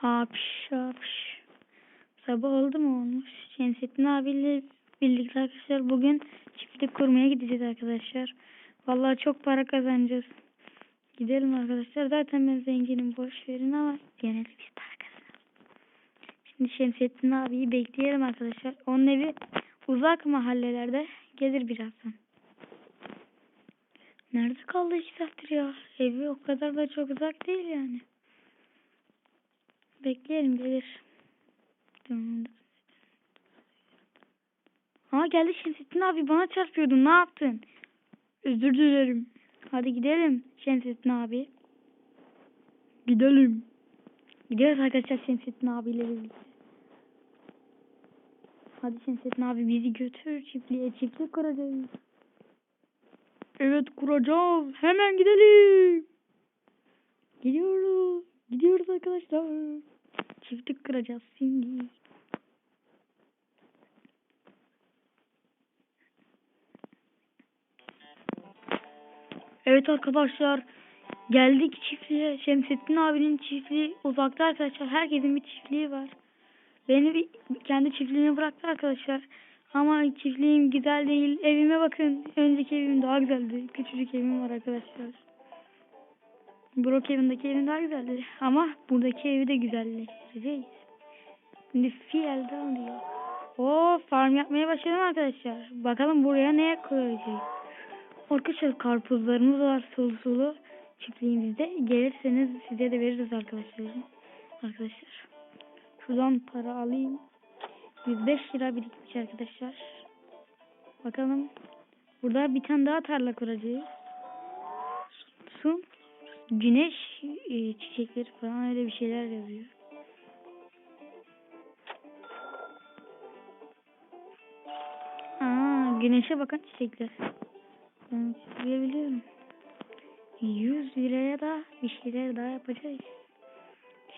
Hapş hapş. Sabah oldu mu olmuş. Şemsettin abiyle birlikte arkadaşlar bugün çiftlik kurmaya gideceğiz arkadaşlar. Vallahi çok para kazanacağız. Gidelim arkadaşlar. Zaten ben zenginim boş verin ama gene de biz para kazanalım. Şimdi Şemsettin abiyi bekleyelim arkadaşlar. Onun evi uzak mahallelerde. Gelir birazdan. Nerede kaldı iki saattir ya? Evi o kadar da çok uzak değil yani. Bekleyelim gelir. Ha geldi Şemsettin abi bana çarpıyordun ne yaptın? Özür dilerim. Hadi gidelim Şemsettin abi. Gidelim. Gidiyoruz arkadaşlar Şemsettin abiyle birlikte. Hadi Şemsettin abi bizi götür çiftliğe çiftlik kuracağız. Evet kuracağız. Hemen gidelim. Gidiyoruz. Gidiyoruz arkadaşlar. Çiftlik kuracağız şimdi. Evet arkadaşlar. Geldik çiftliğe. Şemsettin abinin çiftliği uzakta arkadaşlar. Herkesin bir çiftliği var. Beni bir, kendi çiftliğine bıraktı arkadaşlar. Ama çiftliğim güzel değil. Evime bakın. Önceki evim daha güzeldi. Küçücük evim var arkadaşlar. Brok evindeki evim daha güzeldi. Ama buradaki evi de güzelleştireceğiz. Şimdi fiyelde alıyor. Oo farm yapmaya başladım arkadaşlar. Bakalım buraya ne koyacağız. Arkadaşlar karpuzlarımız var sulu sulu çiftliğimizde. Gelirseniz size de veririz arkadaşlar. Arkadaşlar. Şuradan para alayım. 105 lira birikmiş arkadaşlar. Bakalım. Burada bir tane daha tarla kuracağız. Güneş e, çiçekleri falan öyle bir şeyler yazıyor. Aa, güneşe bakan çiçekler. Ben çizebiliyorum. 100 liraya da bir şeyler daha yapacağız.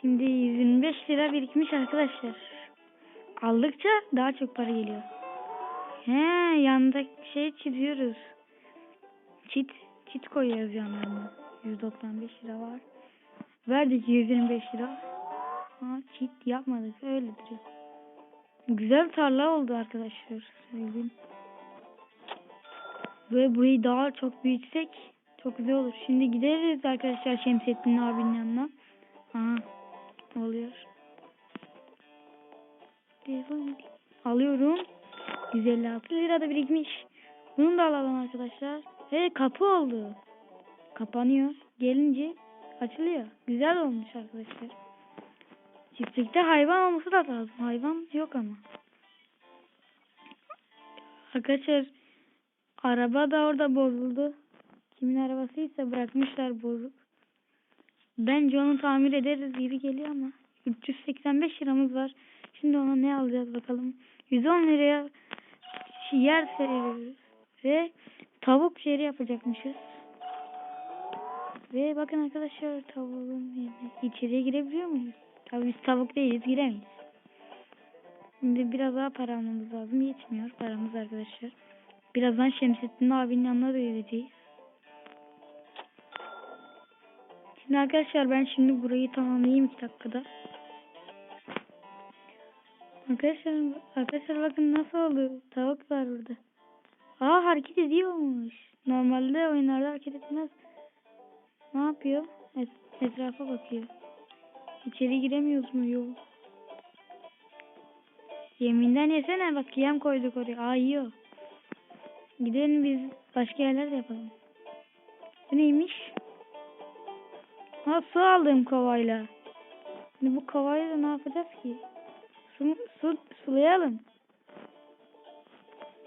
Şimdi 125 lira birikmiş arkadaşlar. Aldıkça daha çok para geliyor. He yanında şey çiziyoruz. Çit çit koyuyoruz yanlarına. 195 lira var. Verdik 125 lira. Ha çit yapmadık öyledir. Güzel tarla oldu arkadaşlar. Söyleyeyim. Ve burayı daha çok büyütsek çok güzel olur. Şimdi gideriz arkadaşlar Şemsettin abinin yanına. Aha oluyor. Alıyorum. 156 lira da birikmiş. Bunu da alalım arkadaşlar. He kapı oldu. Kapanıyor. Gelince açılıyor. Güzel olmuş arkadaşlar. Çiftlikte hayvan olması da lazım. Hayvan yok ama. Arkadaşlar araba da orada bozuldu. Kimin arabasıysa bırakmışlar bozuk. Bence onu tamir ederiz gibi geliyor ama. 385 liramız var. Şimdi ona ne alacağız bakalım. 110 liraya yer seriyoruz. Ve tavuk yeri yapacakmışız. Ve bakın arkadaşlar tavuğun yerine içeriye girebiliyor muyuz? Tabii biz tavuk değiliz giremeyiz. Şimdi biraz daha para almamız lazım. Yetmiyor paramız arkadaşlar. Birazdan Şemsettin abinin yanına da gideceğiz. Şimdi arkadaşlar ben şimdi burayı tamamlayayım 2 dakikada. Arkadaşlar, arkadaşlar bakın nasıl oldu. Tavuk var burada. Aa hareket ediyormuş. Normalde oyunlarda hareket etmez. Ne yapıyor? Et, etrafa bakıyor. İçeri giremiyoruz mu? Yok. Yeminden yesene bak yem koyduk oraya. Aa yiyor. Gidelim biz başka yerler de yapalım. Bu neymiş? Ha su aldım kovayla. Şimdi bu kovayla ne yapacağız ki? Su, su sulayalım.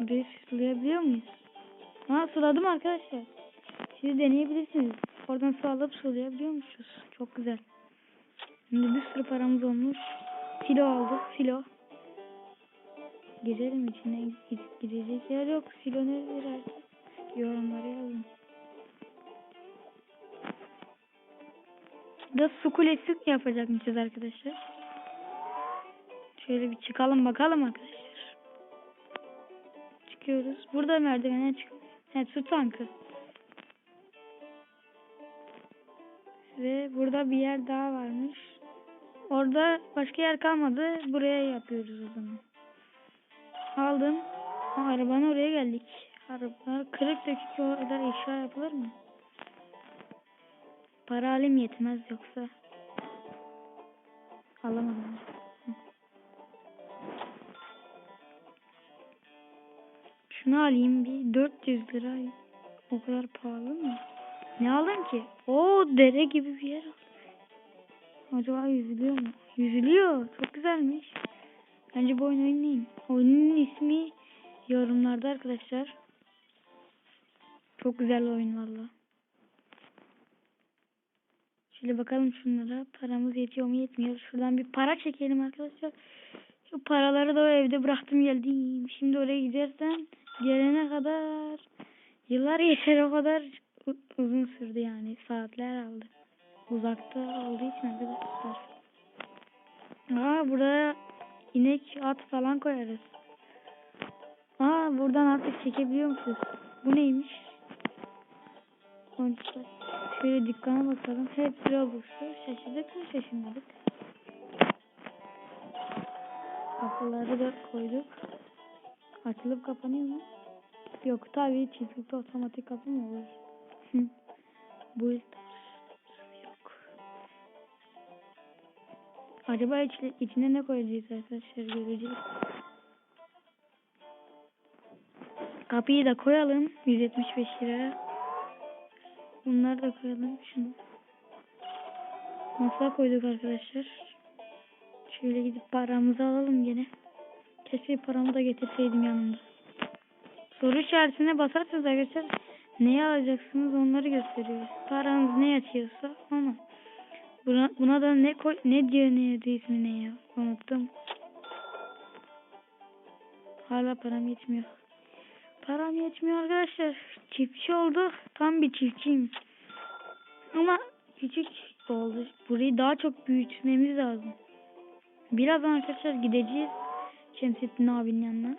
Burayı sulayabiliyor muyuz? Ha suladım arkadaşlar. Siz deneyebilirsiniz. Oradan su alıp sulayabiliyormuşuz. Çok güzel. Şimdi bir sürü paramız olmuş. Silo aldık. Silo. Girelim içine. Girecek yer yok. Silo nedir artık? Yorumlara yazın. Da su kulesi yapacakmışız arkadaşlar. Şöyle bir çıkalım bakalım arkadaşlar. Çıkıyoruz. Burada merdivene çık. Evet su tankı. Ve burada bir yer daha varmış. Or Orada başka yer kalmadı. Buraya yapıyoruz o zaman. Aldım. Ha, arabanın oraya geldik. Araba kırık dökük orada eşya yapılır mı? Para halim yetmez yoksa. Alamadım. Şunu alayım bir 400 lira. O kadar pahalı mı? Ne aldın ki? Oo dere gibi bir yer. Acaba yüzülüyor mu? Yüzülüyor. Çok güzelmiş. Bence bu oyunu oynayayım. Oyunun ismi yorumlarda arkadaşlar. Çok güzel oyun valla. Şöyle bakalım şunlara. Paramız yetiyor mu yetmiyor. Şuradan bir para çekelim arkadaşlar. Şu paraları da o evde bıraktım geldim. Şimdi oraya gidersem gelene kadar yıllar geçer o kadar uzun sürdü yani. Saatler aldı. Uzakta olduğu için arkadaşlar. Aa burada inek at falan koyarız. Aa buradan artık çekebiliyor musunuz? Bu neymiş? Oyuncaklar. Şöyle dükkana bakalım. Hep Robux'u. Şaşırdık mı şaşırmadık. Kapıları da koyduk. Açılıp kapanıyor mu? Yok tabii çiftlikte otomatik kapı mı olur? Hı. Bu yok. Acaba içi, içine ne koyacağız arkadaşlar göreceğiz. Kapıyı da koyalım. 175 lira. Bunları da koyalım. Şunu. Masa koyduk arkadaşlar. Şöyle gidip paramızı alalım gene. Keşke paramı da getirseydim yanımda. Soru işaretine basarsanız arkadaşlar neyi alacaksınız onları gösteriyor. Paranız ne yatıyorsa onu. Buna, buna da ne koy ne diyor ne diyor ismi ne ya unuttum. Hala param yetmiyor. Param yetmiyor arkadaşlar. Çiftçi olduk. Tam bir çiftçiyim. Ama küçük oldu. Burayı daha çok büyütmemiz lazım. Birazdan arkadaşlar gideceğiz. Şemsettin abinin yanına.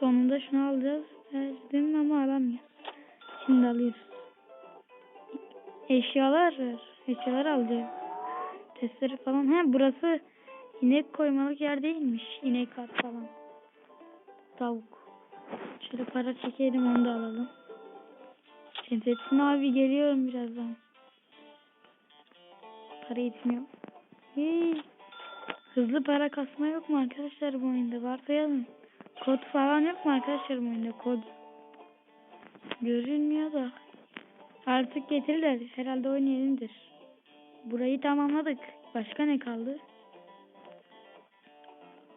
Sonunda şunu alacağız. Verdim ama alamıyoruz. Şimdi alıyoruz. Eşyalar var. Eşyalar alacağız. Testleri falan. He burası inek koymalık yer değilmiş. İnek at falan. Tavuk. Şöyle para çekelim onu da alalım. Şemsettin abi geliyorum birazdan. Para yetmiyor. Hey. Hızlı para kasma yok mu arkadaşlar bu oyunda? Varsayalım. Kod falan yok mu arkadaşlar bu oyunda? Kod. Görünmüyor da. Artık getirirler. Herhalde oyun yerindir. Burayı tamamladık. Başka ne kaldı?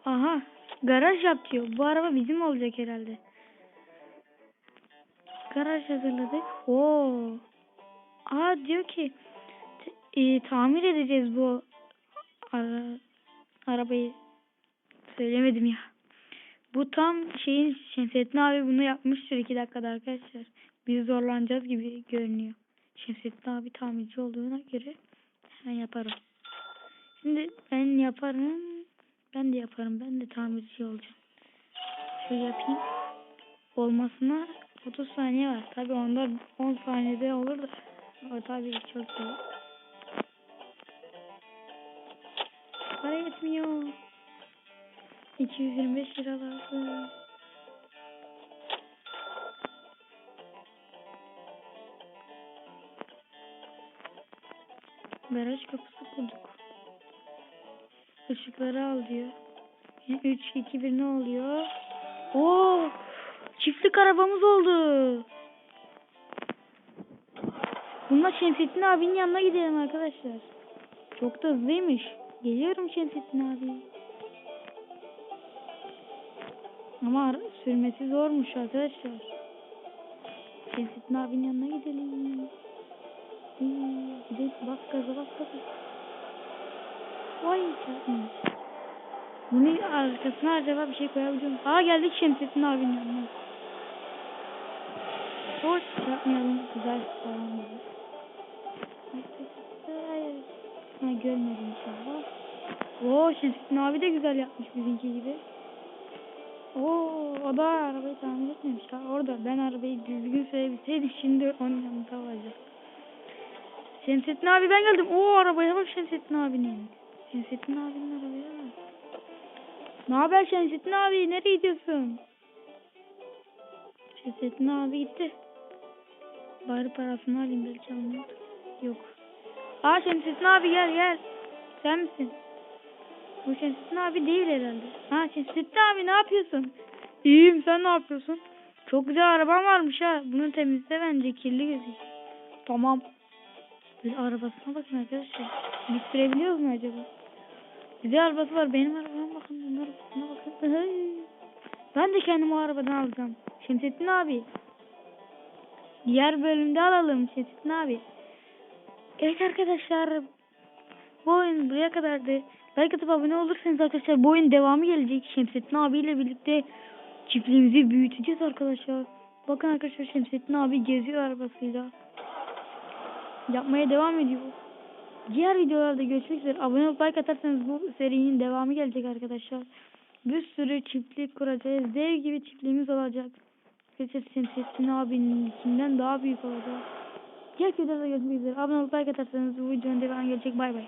Aha. Garaj yapıyor. Bu araba bizim olacak herhalde. Garaj hazırladık. Oo. Aa diyor ki e, tamir edeceğiz bu ara- arabayı. Söylemedim ya. Bu tam şeyin Şemsettin abi bunu yapmıştır iki dakikada arkadaşlar. Biz zorlanacağız gibi görünüyor. Şemsettin abi tamirci olduğuna göre hemen yaparım. Şimdi ben yaparım. Ben de yaparım. Ben de tamirci olacağım. Şöyle yapayım. Olmasına 30 saniye var. Tabi onda 10 saniyede olur da. O tabi çok iyi. Para yetmiyor. 225 lira lazım. Garaj kapısı kurduk. Işıkları al diyor. 3, 2, 1 ne oluyor? Oo! Çiftlik arabamız oldu. Bununla Şemsettin abinin yanına gidelim arkadaşlar. Çok da hızlıymış. Geliyorum Şemsettin abi. Ama sürmesi zormuş arkadaşlar. Şemsettin abinin yanına gidelim. Gidelim bak gaza bak gaza. Vay canına. Bunun arkasına acaba bir şey koyabiliyor muyum? Aa geldik Şemsettin abinin yanına. Hoş yapmayalım güzel falan. Hayır. Ha görmedim inşallah. Oo Şemsettin abi de güzel yapmış bizimki gibi. Oo o da arabayı tamir etmemiş. Orada ben arabayı düzgün sürebilseydim şimdi onun yanında olacak. Şemsettin abi ben geldim. Oo arabaya bak Şemsettin abinin. Şemsettin abinin arabaya bak. Ne haber Şemsettin abi? Nereye gidiyorsun? Şemsettin abi gitti. Bari parasını alayım belki almıyor. Yok. Aa Şemsettin abi gel gel. Sen misin? Bu Şemsettin abi değil herhalde. Ha Şemsettin abi ne yapıyorsun? İyiyim sen ne yapıyorsun? Çok güzel araban varmış ha. Bunu temizle bence kirli gözüküyor. Tamam. Bir arabasına bakın arkadaşlar. Bitirebiliyor mu acaba? Güzel arabası var. Benim arabama bakın. Bunun arabasına bakın. Ben de kendimi o arabadan alacağım. Şemsettin abi. Diğer bölümde alalım Şemsettin abi. Evet arkadaşlar. Bu oyun buraya kadardı. Like atıp abone olursanız arkadaşlar bu oyun devamı gelecek. Şemsettin abiyle birlikte çiftliğimizi büyüteceğiz arkadaşlar. Bakın arkadaşlar Şemsettin abi geziyor arabasıyla. Yapmaya devam ediyor. Diğer videolarda görüşmek üzere. Abone olup like atarsanız bu serinin devamı gelecek arkadaşlar. Bir sürü çiftlik kuracağız. Dev gibi çiftliğimiz olacak. Arkadaşlar Şemsettin abininkinden daha büyük olacak. Diğer videolarda görüşmek üzere. Abone olup like atarsanız bu videonun devamı gelecek. Bay bay.